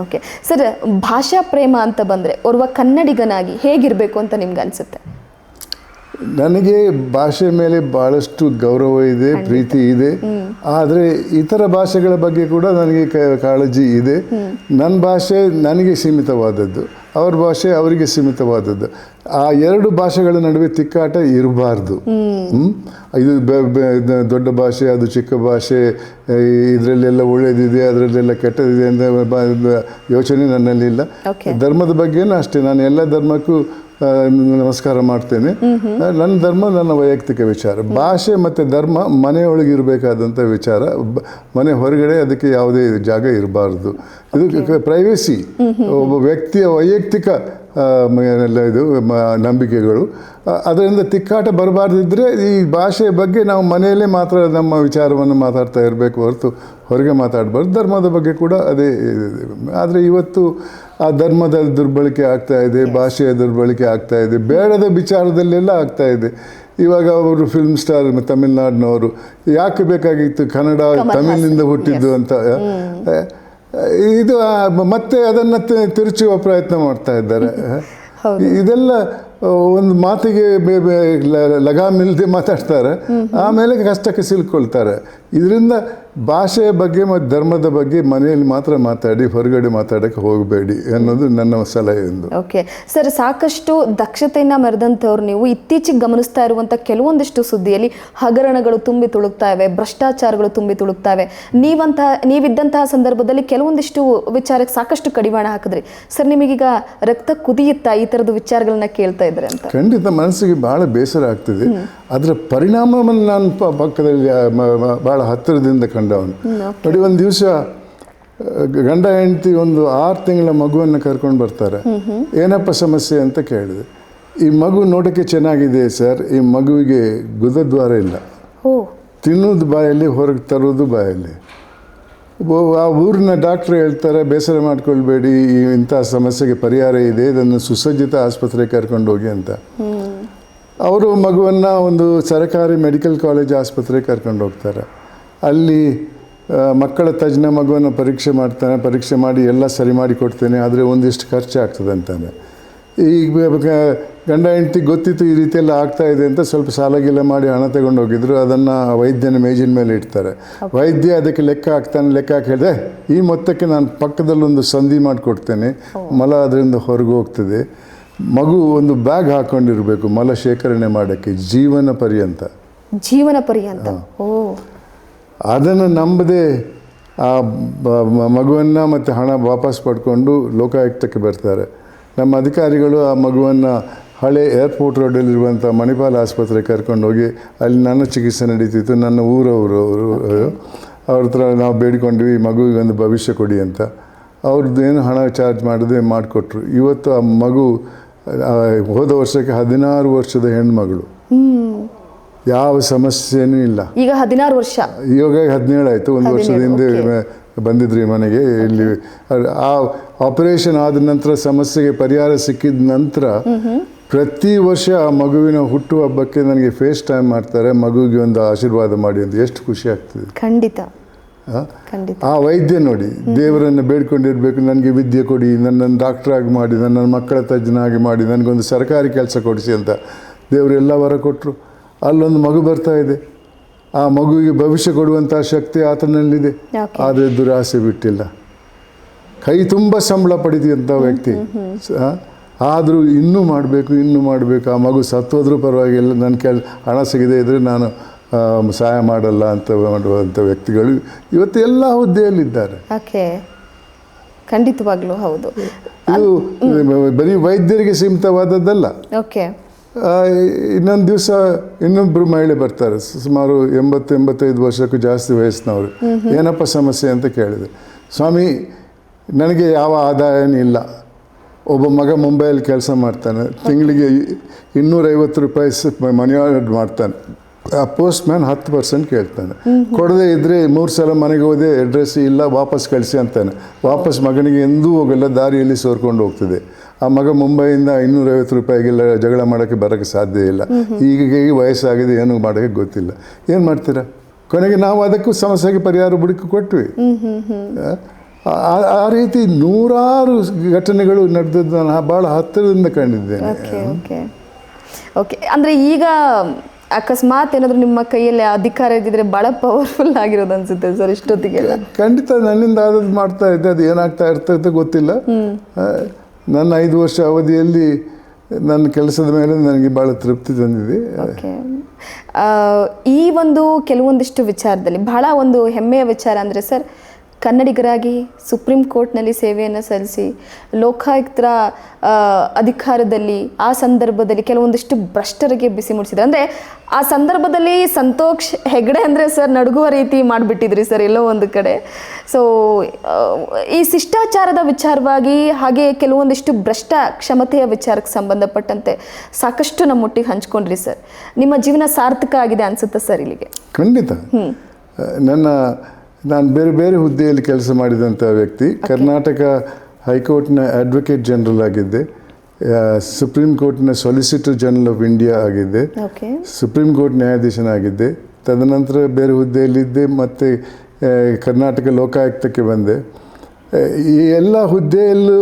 okay. ಸರ್ ಭಾಷಾ ಪ್ರೇಮ ಅಂತ ಬಂದ್ರೆ ಓರ್ವ ಕನ್ನಡಿಗನಾಗಿ ಹೇಗಿರ್ಬೇಕು ಅಂತ ನಿಮ್ಗೆ ಅನ್ಸುತ್ತೆ? ನನಗೆ ಭಾಷೆ ಮೇಲೆ ಭಾಳಷ್ಟು ಗೌರವ ಇದೆ ಪ್ರೀತಿ ಇದೆ. ಆದರೆ ಇತರ ಭಾಷೆಗಳ ಬಗ್ಗೆ ಕೂಡ ನನಗೆ ಕಾಳಜಿ ಇದೆ. ನನ್ನ ಭಾಷೆ ನನಗೆ ಸೀಮಿತವಾದದ್ದು. ಅವ್ರ ಭಾಷೆ ಅವರಿಗೆ ಸೀಮಿತವಾದದ್ದು. ಆ ಎರಡು ಭಾಷೆಗಳ ನಡುವೆ ತಿಕ್ಕಾಟ ಇರಬಾರ್ದು. ಇದು ದೊಡ್ಡ ಭಾಷೆ ಅದು ಚಿಕ್ಕ ಭಾಷೆ ಇದರಲ್ಲೆಲ್ಲ ಒಳ್ಳೇದಿದೆ ಅದರಲ್ಲೆಲ್ಲ ಕೆಟ್ಟದಿದೆ ಅಂತ ಯೋಚನೆ ನನ್ನಲ್ಲಿ ಇಲ್ಲ. ಧರ್ಮದ ಬಗ್ಗೆನೂ ಅಷ್ಟೇ. ನಾನು ಎಲ್ಲ ಧರ್ಮಕ್ಕೂ ನಮಸ್ಕಾರ ಮಾಡ್ತೇನೆ. ನನ್ನ ಧರ್ಮ ನನ್ನ ವೈಯಕ್ತಿಕ ವಿಚಾರ. ಭಾಷೆ ಮತ್ತು ಧರ್ಮ ಮನೆಯೊಳಗೆ ಇರಬೇಕಾದಂಥ ವಿಚಾರ. ಮನೆ ಹೊರಗಡೆ ಅದಕ್ಕೆ ಯಾವುದೇ ಜಾಗ ಇರಬಾರ್ದು. ಇದು ಪ್ರೈವೇಸಿ ಒಬ್ಬ ವ್ಯಕ್ತಿಯ ವೈಯಕ್ತಿಕ ಇದು ನಂಬಿಕೆಗಳು. ಅದರಿಂದ ತಿಕ್ಕಾಟ ಬರಬಾರ್ದಿದ್ರೆ ಈ ಭಾಷೆ ಬಗ್ಗೆ ನಾವು ಮನೆಯಲ್ಲೇ ಮಾತ್ರ ನಮ್ಮ ವಿಚಾರವನ್ನು ಮಾತಾಡ್ತಾ ಇರಬೇಕು ಹೊರತು ಹೊರಗೆ ಮಾತಾಡಬಾರ್ದು. ಧರ್ಮದ ಬಗ್ಗೆ ಕೂಡ ಅದೇ ಆದರೆ ಇವತ್ತು ಆ ಧರ್ಮದ ದುರ್ಬಳಕೆ ಆಗ್ತಾ ಇದೆ ಭಾಷೆಯ ದುರ್ಬಳಕೆ ಆಗ್ತಾ ಇದೆ ಬೇಡದ ವಿಚಾರದಲ್ಲೆಲ್ಲ ಆಗ್ತಾ ಇದೆ. ಇವಾಗ ಅವರು ಫಿಲ್ಮ್ ಸ್ಟಾರ್ ತಮಿಳ್ನಾಡಿನವರು ಯಾಕೆ ಬೇಕಾಗಿತ್ತು ಕನ್ನಡ ತಮಿಳಿನಿಂದ ಹುಟ್ಟಿದ್ದು ಅಂತ ಇದು ಮತ್ತೆ ಅದನ್ನು ತಿರುಚುವ ಪ್ರಯತ್ನ ಮಾಡ್ತಾ ಇದ್ದಾರೆ ಇದೆಲ್ಲ ಒಂದು ಮಾತಿಗೆ ಲಗಾಮಿಲ್ಲದೆ ಮಾತಾಡ್ತಾರೆ. ಆಮೇಲೆ ಕಷ್ಟಕ್ಕೆ ಸಿಲ್ಕೊಳ್ತಾರೆ. ಇದರಿಂದ ಭಾಷೆಯ ಬಗ್ಗೆ ಮತ್ತು ಧರ್ಮದ ಬಗ್ಗೆ ಮನೆಯಲ್ಲಿ ಮಾತ್ರ ಮಾತಾಡಿ, ಹೊರಗಡೆ ಮಾತಾಡೋಕ್ಕೆ ಹೋಗಬೇಡಿ ಅನ್ನೋದು ನನ್ನ ಸಲಹೆ ಎಂದು. ಓಕೆ. ಸರ್, ಸಾಕಷ್ಟು ದಕ್ಷತೆಯನ್ನು ಮರೆದಂಥವ್ರು ನೀವು ಇತ್ತೀಚೆಗೆ ಗಮನಿಸ್ತಾ ಇರುವಂಥ ಕೆಲವೊಂದಿಷ್ಟು ಸುದ್ದಿಯಲ್ಲಿ ಹಗರಣಗಳು ತುಂಬಿ ತುಳುಕ್ತಾ ಇವೆ ಭ್ರಷ್ಟಾಚಾರಗಳು ತುಂಬಿ ತುಳುಕ್ತಾ ಇವೆ ನೀವಂತಹ ನೀವಿದ್ದಂತಹ ಸಂದರ್ಭದಲ್ಲಿ ಕೆಲವೊಂದಿಷ್ಟು ವಿಚಾರಕ್ಕೆ ಸಾಕಷ್ಟು ಕಡಿವಾಣ ಹಾಕಿದ್ರಿ. ಸರ್, ನಿಮಗೀಗ ರಕ್ತ ಕುದಿಯುತ್ತಾ ಈ ಥರದ ವಿಚಾರಗಳನ್ನ ಕೇಳ್ತಾ ಇದ್ರೆ ಅಂತ. ಖಂಡಿತ ಮನಸ್ಸಿಗೆ ಭಾಳ ಬೇಸರ ಆಗ್ತದೆ. ಅದರ ಪರಿಣಾಮವನ್ನು ನಾನು ಪಕ್ಕದಲ್ಲಿ ಭಾಳ ಹತ್ತಿರದಿಂದ ಕಂಡವನು. ನೋಡಿ ಒಂದು ದಿವಸ ಗಂಡ ಹೆಂಡತಿ ಒಂದು ಆರು ತಿಂಗಳ ಮಗುವನ್ನು ಕರ್ಕೊಂಡು ಬರ್ತಾರೆ. ಏನಪ್ಪ ಸಮಸ್ಯೆ ಅಂತ ಕೇಳಿದೆ. ಈ ಮಗು ನೋಡೋಕ್ಕೆ ಚೆನ್ನಾಗಿದೆ ಸರ್? ಈ ಮಗುವಿಗೆ ಗುದದ್ವಾರ ಇಲ್ಲ. ತಿನ್ನೋದು ಬಾಯಲ್ಲಿ ಹೊರಗೆ ತರೋದು ಬಾಯಲ್ಲಿ. ಆ ಊರಿನ ಡಾಕ್ಟ್ರ್ ಹೇಳ್ತಾರೆ, ಬೇಸರ ಮಾಡ್ಕೊಳ್ಬೇಡಿ ಇಂಥ ಸಮಸ್ಯೆಗೆ ಪರಿಹಾರ ಇದೆ, ಇದನ್ನು ಸುಸಜ್ಜಿತ ಆಸ್ಪತ್ರೆಗೆ ಕರ್ಕೊಂಡು ಹೋಗಿ ಅಂತ. ಅವರು ಮಗುವನ್ನು ಒಂದು ಸರಕಾರಿ ಮೆಡಿಕಲ್ ಕಾಲೇಜ್ ಆಸ್ಪತ್ರೆಗೆ ಕರ್ಕೊಂಡು ಹೋಗ್ತಾರೆ. ಅಲ್ಲಿ ಮಕ್ಕಳ ತಜ್ಞ ಮಗುವನ್ನು ಪರೀಕ್ಷೆ ಮಾಡ್ತಾನೆ, ಪರೀಕ್ಷೆ ಮಾಡಿ ಎಲ್ಲ ಸರಿ ಮಾಡಿ ಕೊಡ್ತೇನೆ, ಆದರೆ ಒಂದಿಷ್ಟು ಖರ್ಚು ಆಗ್ತದೆ ಅಂತಾನೆ. ಈಗ ಗಂಡ ಹೆಂಡತಿ ಗೊತ್ತಿತ್ತು ಈ ರೀತಿಯೆಲ್ಲ ಆಗ್ತಾ ಇದೆ ಅಂತ ಸ್ವಲ್ಪ ಸಾಲ ಗೀಲ ಮಾಡಿ ಹಣ ತಗೊಂಡು ಹೋಗಿದ್ರು. ಅದನ್ನು ವೈದ್ಯನ ಮೇಜಿನ ಮೇಲೆ ಇಡ್ತಾರೆ. ವೈದ್ಯ ಅದಕ್ಕೆ ಲೆಕ್ಕ ಹಾಕ್ತಾನೆ ಲೆಕ್ಕ ಹಾಕಿ ಹೇಳಿದೆ ಈ ಮೊತ್ತಕ್ಕೆ ನಾನು ಪಕ್ಕದಲ್ಲೊಂದು ಸಂಧಿ ಮಾಡಿಕೊಡ್ತೇನೆ. ಮಲ ಅದರಿಂದ ಹೊರಗೆ ಹೋಗ್ತದೆ. ಮಗು ಒಂದು ಬ್ಯಾಗ್ ಹಾಕೊಂಡಿರಬೇಕು ಮಲ ಶೇಖರಣೆ ಮಾಡೋಕ್ಕೆ ಜೀವನ ಪರ್ಯಂತ. ಜೀವನ ಪರ್ಯಂತ? ಓ. ಅದನ್ನು ನಂಬದೆ ಆ ಮಗುವನ್ನು ಮತ್ತು ಹಣ ವಾಪಸ್ ಪಡ್ಕೊಂಡು ಲೋಕಾಯುಕ್ತಕ್ಕೆ ಬರ್ತಾರೆ. ನಮ್ಮ ಅಧಿಕಾರಿಗಳು ಆ ಮಗುವನ್ನು ಹಳೆ ಏರ್ಪೋರ್ಟ್ ರೋಡಲ್ಲಿರುವಂಥ ಮಣಿಪಾಲ್ ಆಸ್ಪತ್ರೆಗೆ ಕರ್ಕೊಂಡು ಹೋಗಿ ಅಲ್ಲಿ ನನ್ನ ಚಿಕಿತ್ಸೆ ನಡೀತಿತ್ತು. ನನ್ನ ಊರವರು ಅವರು ಅವ್ರ ಹತ್ರ ನಾವು ಬೇಡಿಕೊಂಡ್ವಿ ಈ ಮಗುವಿಗೆ ಒಂದು ಭವಿಷ್ಯ ಕೊಡಿ ಅಂತ. ಅವ್ರದ್ದು ಏನು ಹಣ ಚಾರ್ಜ್ ಮಾಡಿದೆ ಮಾಡಿಕೊಟ್ರು. ಇವತ್ತು ಆ ಮಗು ಹೋದ ವರ್ಷಕ್ಕೆ ಹದಿನಾರು ವರ್ಷದ ಹೆಣ್ಮಗಳು. ಯಾವ ಸಮಸ್ಯೆನೂ ಇಲ್ಲ. ಈಗ ಹದಿನಾರು ವರ್ಷ. ಇವಾಗ ಹದಿನೇಳು ಆಯಿತು ಒಂದು ವರ್ಷದ ಹಿಂದೆ ಬಂದಿದ್ರಿ ಮನೆಗೆ ಇಲ್ಲಿ ಆ ಆಪರೇಷನ್ ಆದ ನಂತರ ಸಮಸ್ಯೆಗೆ ಪರಿಹಾರ ಸಿಕ್ಕಿದ ನಂತರ ಪ್ರತಿ ವರ್ಷ ಆ ಮಗುವಿನ ಹುಟ್ಟು ಹಬ್ಬಕ್ಕೆ ನನಗೆ ಫೇಸ್ ಟೈಮ್ ಮಾಡ್ತಾರೆ ಮಗುವಿಗೆ ಒಂದು ಆಶೀರ್ವಾದ ಮಾಡಿ ಅಂತ. ಎಷ್ಟು ಖುಷಿ ಆಗ್ತದೆ. ಖಂಡಿತ. ಆ? ವೈದ್ಯ ನೋಡಿ ದೇವರನ್ನು ಬೇಡ್ಕೊಂಡಿರ್ಬೇಕು ನನಗೆ ವಿದ್ಯೆ ಕೊಡಿ ನನ್ನನ್ನು ಡಾಕ್ಟರ್ ಆಗಿ ಮಾಡಿ ನನ್ನ ಮಕ್ಕಳ ತಜ್ಞನಾಗಿ ಮಾಡಿ ನನಗೊಂದು ಸರ್ಕಾರಿ ಕೆಲಸ ಕೊಡಿಸಿ ಅಂತ ದೇವರು ಎಲ್ಲ ವರ ಕೊಟ್ಟರು ಅಲ್ಲೊಂದು ಮಗು ಬರ್ತಾ ಇದೆ. ಆ ಮಗುವಿಗೆ ಭವಿಷ್ಯ ಕೊಡುವಂತಹ ಶಕ್ತಿ ಆತನಲ್ಲಿದೆ. ಆದರೆ ದುರಾಸೆ ಬಿಟ್ಟಿಲ್ಲ. ಕೈ ತುಂಬ ಸಂಬಳ ಪಡೆದಂಥ ವ್ಯಕ್ತಿ. ಆದರೂ ಇನ್ನೂ ಮಾಡಬೇಕು ಇನ್ನೂ ಮಾಡಬೇಕು. ಆ ಮಗು ಸತ್ತೋದ್ರೂ ಪರವಾಗಿಲ್ಲ ನನ್ನ ಕೆಲ್ ಹಣ ಸಿಗದೆ ಇದ್ದರೆ ನಾನು ಸಹಾಯ ಮಾಡಲ್ಲ ಅಂತ ಮಾಡುವಂಥ ವ್ಯಕ್ತಿಗಳು ಇವತ್ತು ಎಲ್ಲ ಹುದ್ದೆಯಲ್ಲಿದ್ದಾರೆ. ಖಂಡಿತವಾಗ್ಲೂ ಹೌದು. ಇದು ಬರೀ ವೈದ್ಯರಿಗೆ ಸೀಮಿತವಾದದ್ದಲ್ಲ. ಓಕೆ ಇನ್ನೊಂದು ದಿವಸ ಇನ್ನೊಬ್ಬರು ಮಹಿಳೆ ಬರ್ತಾರೆ. ಸುಮಾರು ಎಂಬತ್ತು ಎಂಬತ್ತೈದು ವರ್ಷಕ್ಕೂ ಜಾಸ್ತಿ ವಯಸ್ಸಿನವರು. ಏನಪ್ಪ ಸಮಸ್ಯೆ ಅಂತ ಕೇಳಿದೆ. ಸ್ವಾಮಿ ನನಗೆ ಯಾವ ಆದಾಯನೂ ಇಲ್ಲ. ಒಬ್ಬ ಮಗ ಮುಂಬೈಯಲ್ಲಿ ಕೆಲಸ ಮಾಡ್ತಾನೆ. ತಿಂಗಳಿಗೆ ಇನ್ನೂರೈವತ್ತು ರೂಪಾಯಿ ಸ- ಮನಿ ಆರ್ಡರ್ ಮಾಡ್ತಾನೆ. ಆ ಪೋಸ್ಟ್ ಮ್ಯಾನ್ ಹತ್ತು ಪರ್ಸೆಂಟ್ ಕೇಳ್ತಾನೆ. ಕೊಡದೇ ಇದ್ದರೆ ಮೂರು ಸಲ ಮನೆಗೆ ಹೋದೆ ಅಡ್ರೆಸ್ ಇಲ್ಲ ವಾಪಸ್ ಕಳಿಸಿ ಅಂತಾನೆ. ವಾಪಸ್ ಮಗನಿಗೆ ಎಂದೂ ಹೋಗಲ್ಲ ದಾರಿಯಲ್ಲಿ ಸೋರ್ಕೊಂಡು ಹೋಗ್ತದೆ. ಆ ಮಗ ಮುಂಬೈಯಿಂದ ಇನ್ನೂರೈವತ್ತು ರೂಪಾಯಿಗೆಲ್ಲ ಜಗಳ ಮಾಡೋಕ್ಕೆ ಬರೋಕ್ಕೆ ಸಾಧ್ಯ ಇಲ್ಲ. ಈಗ ಈಗ ವಯಸ್ಸಾಗಿದೆ ಏನು ಮಾಡೋಕ್ಕೆ ಗೊತ್ತಿಲ್ಲ. ಏನು ಮಾಡ್ತೀರಾ? ಕೊನೆಗೆ ನಾವು ಅದಕ್ಕೂ ಸಮಸ್ಯೆಗೆ ಪರಿಹಾರ ಹುಡುಕಿ ಕೊಟ್ವಿ. ಆ- ರೀತಿ ನೂರಾರು ಘಟನೆಗಳು ನಡೆದದ್ದು ನಾನು ಭಾಳ ಹತ್ತಿರದಿಂದ ಕಂಡಿದ್ದೇನೆ. ಓಕೆ ಅಂದರೆ ಈಗ ಅಕಸ್ಮಾತ್ ಏನಾದರೂ ನಿಮ್ಮ ಕೈಯಲ್ಲಿ ಅಧಿಕಾರ ಇದ್ದಿದ್ರೆ ಭಾಳ ಪವರ್ಫುಲ್ ಆಗಿರೋದು ಅನ್ಸುತ್ತೆ ಸರ್ ಇಷ್ಟೊತ್ತಿಗೆಲ್ಲ. ಖಂಡಿತ ನನ್ನಿಂದ ಆದದ್ದು ಮಾಡ್ತಾ ಇದ್ದೆ ಅದು ಏನಾಗ್ತಾ ಇರ್ತದೆ ಗೊತ್ತಿಲ್ಲ. ನನ್ನ ಐದು ವರ್ಷ ಅವಧಿಯಲ್ಲಿ ನನ್ನ ಕೆಲಸದ ಮೇಲೆ ನನಗೆ ಭಾಳ ತೃಪ್ತಿ ತಂದಿದೆ. ಈ ಒಂದು ಕೆಲವೊಂದಿಷ್ಟು ವಿಚಾರದಲ್ಲಿ ಬಹಳ ಒಂದು ಹೆಮ್ಮೆಯ ವಿಚಾರ ಅಂದರೆ ಸರ್ ಕನ್ನಡಿಗರಾಗಿ ಸುಪ್ರೀಂ ಕೋರ್ಟ್ನಲ್ಲಿ ಸೇವೆಯನ್ನು ಸಲ್ಲಿಸಿ ಲೋಕಾಯುಕ್ತರ ಅಧಿಕಾರದಲ್ಲಿ ಆ ಸಂದರ್ಭದಲ್ಲಿ ಕೆಲವೊಂದಿಷ್ಟು ಭ್ರಷ್ಟರಿಗೆ ಬಿಸಿ ಮುಡಿಸಿದ್ರು. ಅಂದರೆ ಆ ಸಂದರ್ಭದಲ್ಲಿ ಸಂತೋಷ್ ಹೆಗ್ಡೆ ಅಂದರೆ ಸರ್ ನಡುಗುವ ರೀತಿ ಮಾಡಿಬಿಟ್ಟಿದ್ರಿ ಸರ್ ಎಲ್ಲೋ ಒಂದು ಕಡೆ. ಸೊ ಈ ಶಿಷ್ಟಾಚಾರದ ವಿಚಾರವಾಗಿ ಹಾಗೆ ಕೆಲವೊಂದಿಷ್ಟು ಭ್ರಷ್ಟ ಕ್ಷಮತೆಯ ವಿಚಾರಕ್ಕೆ ಸಂಬಂಧಪಟ್ಟಂತೆ ಸಾಕಷ್ಟು ನಮ್ಮೊಟ್ಟಿಗೆ ಹಂಚ್ಕೊಂಡ್ರಿ ಸರ್. ನಿಮ್ಮ ಜೀವನ ಸಾರ್ಥಕ ಆಗಿದೆ ಅನ್ಸುತ್ತೆ ಸರ್ ಇಲ್ಲಿಗೆ? ಖಂಡಿತ. ನನ್ನ ನಾನು ಬೇರೆ ಬೇರೆ ಹುದ್ದೆಯಲ್ಲಿ ಕೆಲಸ ಮಾಡಿದಂಥ ವ್ಯಕ್ತಿ ಕರ್ನಾಟಕ ಹೈಕೋರ್ಟ್ನ ಅಡ್ವೊಕೇಟ್ ಜನರಲ್ ಆಗಿದ್ದೆ ಸುಪ್ರೀಂ ಕೋರ್ಟ್ನ ಸಾಲಿಸಿಟರ್ ಜನರಲ್ ಆಫ್ ಇಂಡಿಯಾ ಆಗಿದ್ದೆ ಸುಪ್ರೀಂ ಕೋರ್ಟ್ ನ್ಯಾಯಾಧೀಶನಾಗಿದ್ದೆ ತದನಂತರ ಬೇರೆ ಹುದ್ದೆಯಲ್ಲಿದ್ದೆ ಮತ್ತು ಕರ್ನಾಟಕ ಲೋಕಾಯುಕ್ತಕ್ಕೆ ಬಂದೆ. ಈ ಎಲ್ಲ ಹುದ್ದೆಯಲ್ಲೂ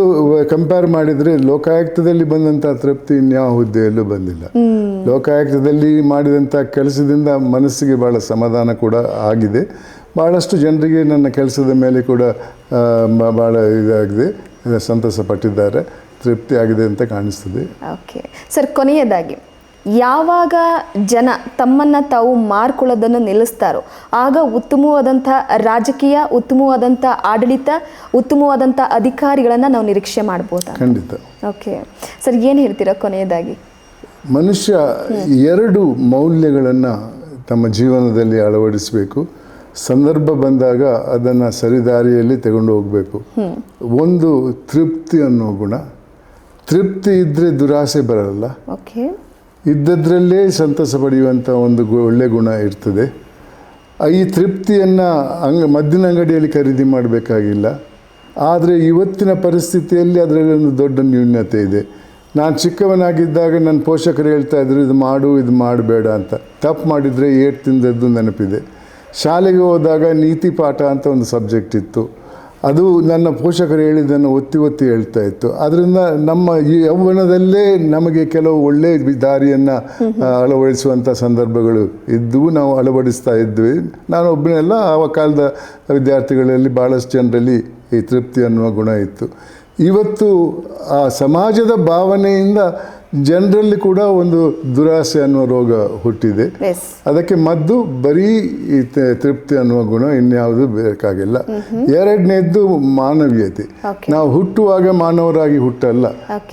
ಕಂಪೇರ್ ಮಾಡಿದರೆ ಲೋಕಾಯುಕ್ತದಲ್ಲಿ ಬಂದಂಥ ತೃಪ್ತಿ ಇನ್ಯಾವ ಹುದ್ದೆಯಲ್ಲೂ ಬಂದಿಲ್ಲ. ಲೋಕಾಯುಕ್ತದಲ್ಲಿ ಮಾಡಿದಂಥ ಕೆಲಸದಿಂದ ಮನಸ್ಸಿಗೆ ಭಾಳ ಸಮಾಧಾನ ಕೂಡ ಆಗಿದೆ. ಭಾಳಷ್ಟು ಜನರಿಗೆ ನನ್ನ ಕೆಲಸದ ಮೇಲೆ ಕೂಡ ಭಾಳ ಇದಾಗಿದೆ. ಸಂತಸ ಪಟ್ಟಿದ್ದಾರೆ. ತೃಪ್ತಿ ಆಗಿದೆ ಅಂತ ಕಾಣಿಸ್ತದೆ. ಓಕೆ. ಸರ್ ಕೊನೆಯದಾಗಿ ಯಾವಾಗ ಜನ ತಮ್ಮನ್ನು ತಾವು ಮಾರ್ಕೊಳ್ಳೋದನ್ನು ನಿಲ್ಲಿಸ್ತಾರೋ ಆಗ ಉತ್ತಮವಾದಂಥ ರಾಜಕೀಯ ಉತ್ತಮವಾದಂಥ ಆಡಳಿತ ಉತ್ತಮವಾದಂಥ ಅಧಿಕಾರಿಗಳನ್ನು ನಾವು ನಿರೀಕ್ಷೆ ಮಾಡ್ಬೋದಾ? ಖಂಡಿತ. ಓಕೆ. ಸರ್ ಏನು ಹೇಳ್ತೀರಾ ಕೊನೆಯದಾಗಿ? ಮನುಷ್ಯ ಎರಡು ಮೌಲ್ಯಗಳನ್ನು ತಮ್ಮ ಜೀವನದಲ್ಲಿ ಅಳವಡಿಸಬೇಕು. ಸಂದರ್ಭ ಬಂದಾಗ ಅದನ್ನು ಸರಿದಾರಿಯಲ್ಲಿ ತಗೊಂಡು ಹೋಗಬೇಕು. ಒಂದು ತೃಪ್ತಿ ಅನ್ನೋ ಗುಣ. ತೃಪ್ತಿ ಇದ್ದರೆ ದುರಾಸೆ ಬರಲ್ಲ. ಓಕೆ ಇದ್ದದ್ರಲ್ಲೇ ಸಂತಸ ಪಡೆಯುವಂಥ ಒಂದು ಗು- ಒಳ್ಳೆ ಗುಣ ಇರ್ತದೆ. ಈ ತೃಪ್ತಿಯನ್ನು ಅಂಗ ಮದ್ದಿನ ಅಂಗಡಿಯಲ್ಲಿ ಖರೀದಿ ಮಾಡಬೇಕಾಗಿಲ್ಲ. ಆದರೆ ಇವತ್ತಿನ ಪರಿಸ್ಥಿತಿಯಲ್ಲಿ ಅದರಲ್ಲಿ ಒಂದು ದೊಡ್ಡ ನ್ಯೂನ್ಯತೆ ಇದೆ. ನಾನು ಚಿಕ್ಕವನಾಗಿದ್ದಾಗ ನನ್ನ ಪೋಷಕರು ಹೇಳ್ತಾ ಇದ್ರು ಇದು ಮಾಡು ಇದು ಮಾಡಬೇಡ ಅಂತ. ತಪ್ಪು ಮಾಡಿದರೆ ಏಟ್ ತಿಂದದ್ದು ನೆನಪಿದೆ. ಶಾಲೆಗೆ ಹೋದಾಗ ನೀತಿ ಪಾಠ ಅಂತ ಒಂದು ಸಬ್ಜೆಕ್ಟ್ ಇತ್ತು. ಅದು ನನ್ನ ಪೋಷಕರು ಹೇಳಿದ್ದನ್ನು ಒತ್ತಿ ಒತ್ತಿ ಹೇಳ್ತಾ ಇತ್ತು. ಅದರಿಂದ ನಮ್ಮ ಈ ಯೌವನದಲ್ಲೇ ನಮಗೆ ಕೆಲವು ಒಳ್ಳೆಯ ದಾರಿಯನ್ನು ಅಳವಡಿಸುವಂಥ ಸಂದರ್ಭಗಳು ಇದ್ದು ನಾವು ಅಳವಡಿಸ್ತಾ ಇದ್ವಿ. ನಾನು ಒಬ್ಬನೆಲ್ಲ ಆ ಕಾಲದ ವಿದ್ಯಾರ್ಥಿಗಳಲ್ಲಿ ಭಾಳಷ್ಟು ಜನರಲ್ಲಿ ಈ ತೃಪ್ತಿ ಅನ್ನುವ ಗುಣ ಇತ್ತು. ಇವತ್ತು ಆ ಸಮಾಜದ ಭಾವನೆಯಿಂದ ಜನರಲ್ಲಿ ಕೂಡ ಒಂದು ದುರಾಸೆ ಅನ್ನುವ ರೋಗ ಹುಟ್ಟಿದೆ. ಅದಕ್ಕೆ ಮದ್ದು ಬರೀ ತೃಪ್ತಿ ಅನ್ನುವ ಗುಣ ಇನ್ಯಾವುದು ಬೇಕಾಗಿಲ್ಲ. ಎರಡನೇದ್ದು ಮಾನವೀಯತೆ. ನಾವು ಹುಟ್ಟುವಾಗ ಮಾನವರಾಗಿ ಹುಟ್ಟಲ್ಲ.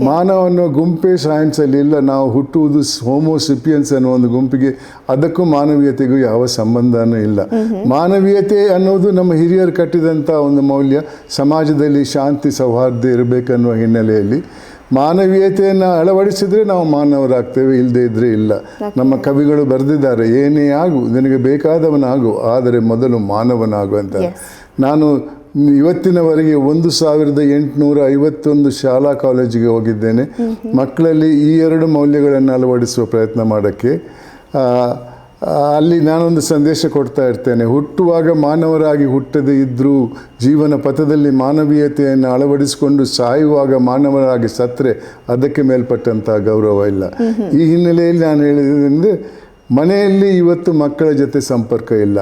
ಮಾನವ ಅನ್ನೋ ಗುಂಪೇ ಸೈನ್ಸಲ್ಲಿ ಇಲ್ಲ. ನಾವು ಹುಟ್ಟುವುದು ಹೋಮೋಸಿಪಿಯನ್ಸ್ ಅನ್ನೋ ಒಂದು ಗುಂಪಿಗೆ ಅದಕ್ಕೂ ಮಾನವೀಯತೆಗೂ ಯಾವ ಸಂಬಂಧನೂ ಇಲ್ಲ. ಮಾನವೀಯತೆ ಅನ್ನೋದು ನಮ್ಮ ಹಿರಿಯರು ಕಟ್ಟಿದಂಥ ಒಂದು ಮೌಲ್ಯ. ಸಮಾಜದಲ್ಲಿ ಶಾಂತಿ ಸೌಹಾರ್ದ ಇರಬೇಕನ್ನುವ ಹಿನ್ನೆಲೆಯಲ್ಲಿ ಮಾನವೀಯತೆಯನ್ನು ಅಳವಡಿಸಿದರೆ ನಾವು ಮಾನವರಾಗ್ತೇವೆ ಇಲ್ಲದೆ ಇದ್ದರೆ ಇಲ್ಲ. ನಮ್ಮ ಕವಿಗಳು ಬರೆದಿದ್ದಾರೆ ಏನೇ ಆಗು ನಿನಗೆ ಬೇಕಾದವನಾಗು ಆದರೆ ಮೊದಲು ಮಾನವನಾಗು ಅಂತ. ನಾನು ಇವತ್ತಿನವರೆಗೆ ಒಂದು ಸಾವಿರದ ಎಂಟುನೂರ ಐವತ್ತೊಂದು ಶಾಲಾ ಕಾಲೇಜಿಗೆ ಹೋಗಿದ್ದೇನೆ. ಮಕ್ಕಳಲ್ಲಿ ಈ ಎರಡು ಮೌಲ್ಯಗಳನ್ನು ಅಳವಡಿಸುವ ಪ್ರಯತ್ನ ಮಾಡೋಕ್ಕೆ ಅಲ್ಲಿ ನಾನೊಂದು ಸಂದೇಶ ಕೊಡ್ತಾ ಇರ್ತೇನೆ. ಹುಟ್ಟುವಾಗ ಮಾನವರಾಗಿ ಹುಟ್ಟದೇ ಇದ್ದರೂ ಜೀವನ ಪಥದಲ್ಲಿ ಮಾನವೀಯತೆಯನ್ನು ಅಳವಡಿಸಿಕೊಂಡು ಸಾಯುವಾಗ ಮಾನವರಾಗಿ ಸತ್ತರೆ ಅದಕ್ಕೆ ಮೇಲ್ಪಟ್ಟಂತಹ ಗೌರವ ಇಲ್ಲ. ಈ ಹಿನ್ನೆಲೆಯಲ್ಲಿ ನಾನು ಹೇಳಿದ್ರೆ ಮನೆಯಲ್ಲಿ ಇವತ್ತು ಮಕ್ಕಳ ಜೊತೆ ಸಂಪರ್ಕ ಇಲ್ಲ.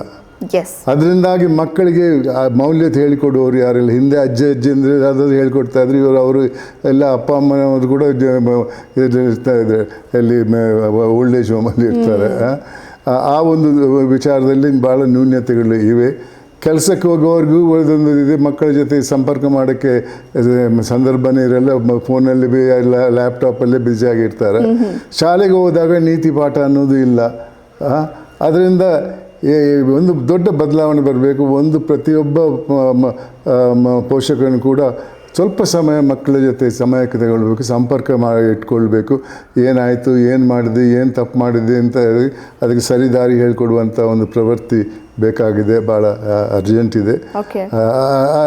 ಅದರಿಂದಾಗಿ ಮಕ್ಕಳಿಗೆ ಆ ಮೌಲ್ಯತೆ ಹೇಳಿಕೊಡುವವರು ಯಾರಿಲ್ಲ. ಹಿಂದೆ ಅಜ್ಜ ಅಜ್ಜಿ ಅಂದರೆ ಯಾವ್ದಾದ್ರು ಹೇಳ್ಕೊಡ್ತಾ ಇದ್ರು ಇವರು ಅವರು ಎಲ್ಲ ಅಪ್ಪ ಅಮ್ಮನವರು ಕೂಡ ಇರ್ತಾ ಇದ್ದಾರೆ ಅಲ್ಲಿ ಓಲ್ಡ್ ಏಜ್ ಹೋಮಲ್ಲಿ ಇರ್ತಾರೆ. ಆ- ಒಂದು ವಿಚಾರದಲ್ಲಿ ಭಾಳ ನ್ಯೂನ್ಯತೆಗಳು ಇವೆ. ಕೆಲಸಕ್ಕೆ ಹೋಗೋವರೆಗೂ ಒಂದೊಂದು ಇದೆ ಮಕ್ಕಳ ಜೊತೆ ಸಂಪರ್ಕ ಮಾಡೋಕ್ಕೆ ಸಂದರ್ಭನೇ ಇರಲ್ಲ ಫೋನಲ್ಲಿ ಬಿ ಎಲ್ಲ ಲ್ಯಾಪ್ಟಾಪಲ್ಲೇ ಬ್ಯುಸಿಯಾಗಿರ್ತಾರೆ ಶಾಲೆಗೆ ಹೋದಾಗ ನೀತಿ ಪಾಠ ಅನ್ನೋದು ಇಲ್ಲ. ಅದರಿಂದ ಒಂದು ದೊಡ್ಡ ಬದಲಾವಣೆ ಬರಬೇಕು. ಒಂದು ಪ್ರತಿಯೊಬ್ಬ ಪೋಷಕನು ಕೂಡ ಸ್ವಲ್ಪ ಸಮಯ ಮಕ್ಕಳ ಜೊತೆ ಸಮಯ ತಗೊಳ್ಬೇಕು ಸಂಪರ್ಕ ಮಾಡಿ ಇಟ್ಕೊಳ್ಬೇಕು. ಏನಾಯಿತು ಏನು ಮಾಡಿದೆ ಏನು ತಪ್ಪು ಮಾಡಿದೆ ಅಂತ ಹೇಳಿ ಅದಕ್ಕೆ ಸರಿ ದಾರಿ ಹೇಳ್ಕೊಡುವಂಥ ಒಂದು ಪ್ರವೃತ್ತಿ ಬೇಕಾಗಿದೆ. ಭಾಳ ಅರ್ಜೆಂಟ್ ಇದೆ.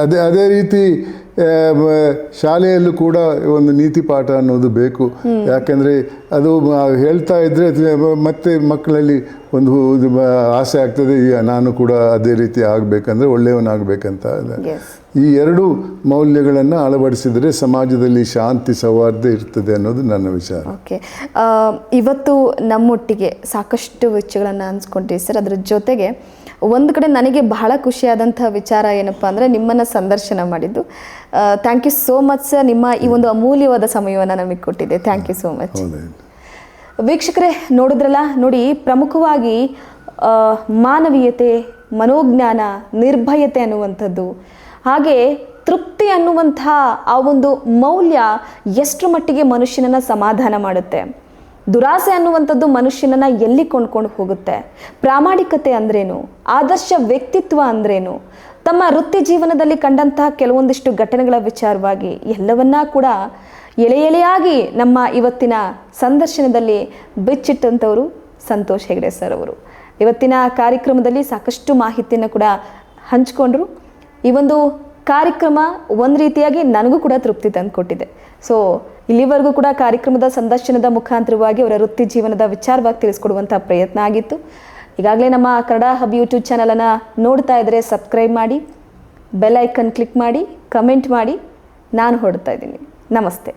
ಅದೇ ಅದೇ ರೀತಿ ಮ- ಶಾಲೆಯಲ್ಲೂ ಕೂಡ ಒಂದು ನೀತಿ ಪಾಠ ಅನ್ನೋದು ಬೇಕು. ಯಾಕೆಂದರೆ ಅದು ಹೇಳ್ತಾ ಇದ್ದರೆ ಮತ್ತೆ ಮಕ್ಕಳಲ್ಲಿ ಒಂದು ಆಸೆ ಆಗ್ತದೆ ನಾನು ಕೂಡ ಅದೇ ರೀತಿ ಆಗಬೇಕಂದ್ರೆ ಒಳ್ಳೆಯವನಾಗಬೇಕಂತ. ಈ ಎರಡು ಮೌಲ್ಯಗಳನ್ನು ಅಳವಡಿಸಿದರೆ ಸಮಾಜದಲ್ಲಿ ಶಾಂತಿ ಸೌಹಾರ್ದ ಇರ್ತದೆ ಅನ್ನೋದು ನನ್ನ ವಿಚಾರ. ಓಕೆ. ಇವತ್ತು ನಮ್ಮೊಟ್ಟಿಗೆ ಸಾಕಷ್ಟು ವಿಷಯಗಳನ್ನು ಹಂಚ್ಕೊಂಡ್ರಿ ಸರ್. ಅದರ ಜೊತೆಗೆ ಒಂದು ಕಡೆ ನನಗೆ ಬಹಳ ಖುಷಿಯಾದಂಥ ವಿಚಾರ ಏನಪ್ಪ ಅಂದರೆ ನಿಮ್ಮನ್ನು ಸಂದರ್ಶನ ಮಾಡಿದ್ದು. Thank you so much sir ನಿಮ್ಮ ಈ ಒಂದು ಅಮೂಲ್ಯವಾದ ಸಮಯವನ್ನು ನಮಗೆ ಕೊಟ್ಟಿದೆ ಥ್ಯಾಂಕ್ ಯು ಸೋ ಮಚ್ ವೀಕ್ಷಕರೇ ನೋಡಿದ್ರಲ್ಲ? ನೋಡಿ ಪ್ರಮುಖವಾಗಿ ಮಾನವೀಯತೆ ಮನೋಜ್ಞಾನ ನಿರ್ಭಯತೆ ಅನ್ನುವಂಥದ್ದು. ಹಾಗೆ ತೃಪ್ತಿ ಅನ್ನುವಂಥ ಆ ಒಂದು ಮೌಲ್ಯ ಎಷ್ಟರ ಮಟ್ಟಿಗೆ ಮನುಷ್ಯನನ್ನು ಸಮಾಧಾನ ಮಾಡುತ್ತೆ? ದುರಾಸೆ ಅನ್ನುವಂಥದ್ದು ಮನುಷ್ಯನನ್ನು ಎಲ್ಲಿ ಕೊಂಡ್ಕೊಂಡು ಹೋಗುತ್ತೆ? ಪ್ರಾಮಾಣಿಕತೆ ಅಂದ್ರೇನು? ಆದರ್ಶ ವ್ಯಕ್ತಿತ್ವ ಅಂದ್ರೇನು? ತಮ್ಮ ವೃತ್ತಿ ಜೀವನದಲ್ಲಿ ಕಂಡಂತಹ ಕೆಲವೊಂದಿಷ್ಟು ಘಟನೆಗಳ ವಿಚಾರವಾಗಿ ಎಲ್ಲವನ್ನ ಕೂಡ ಎಳೆ ಎಳೆಯಾಗಿ ನಮ್ಮ ಇವತ್ತಿನ ಸಂದರ್ಶನದಲ್ಲಿ ಬಿಚ್ಚಿಟ್ಟಂಥವರು ಸಂತೋಷ್ ಹೆಗಡೆ ಸರ್ ಅವರು. ಇವತ್ತಿನ ಕಾರ್ಯಕ್ರಮದಲ್ಲಿ ಸಾಕಷ್ಟು ಮಾಹಿತಿಯನ್ನು ಕೂಡ ಹಂಚಿಕೊಂಡ್ರು. ಈ ಒಂದು ಕಾರ್ಯಕ್ರಮ ಒಂದು ರೀತಿಯಾಗಿ ನನಗೂ ಕೂಡ ತೃಪ್ತಿ ತಂದುಕೊಟ್ಟಿದೆ. ಸೊ ಇಲ್ಲಿವರೆಗೂ ಕೂಡ ಕಾರ್ಯಕ್ರಮದ ಸಂದರ್ಶನದ ಮುಖಾಂತರವಾಗಿ ಅವರ ವೃತ್ತಿ ಜೀವನದ ವಿಚಾರವಾಗಿ ತಿಳಿಸ್ಕೊಡುವಂಥ ಪ್ರಯತ್ನ ಆಗಿತ್ತು. ಈಗಾಗಲೇ ನಮ್ಮ ಕನ್ನಡ ಹಬ್ ಯೂಟ್ಯೂಬ್ ಚಾನಲನ್ನು ನೋಡ್ತಾ ಇದ್ದರೆ ಸಬ್ಸ್ಕ್ರೈಬ್ ಮಾಡಿ ಬೆಲ್ ಐಕನ್ ಕ್ಲಿಕ್ ಮಾಡಿ ಕಮೆಂಟ್ ಮಾಡಿ, ನಾನು ಹೊಡ್ತಾ ಇದ್ದೀನಿ. ನಮಸ್ತೆ.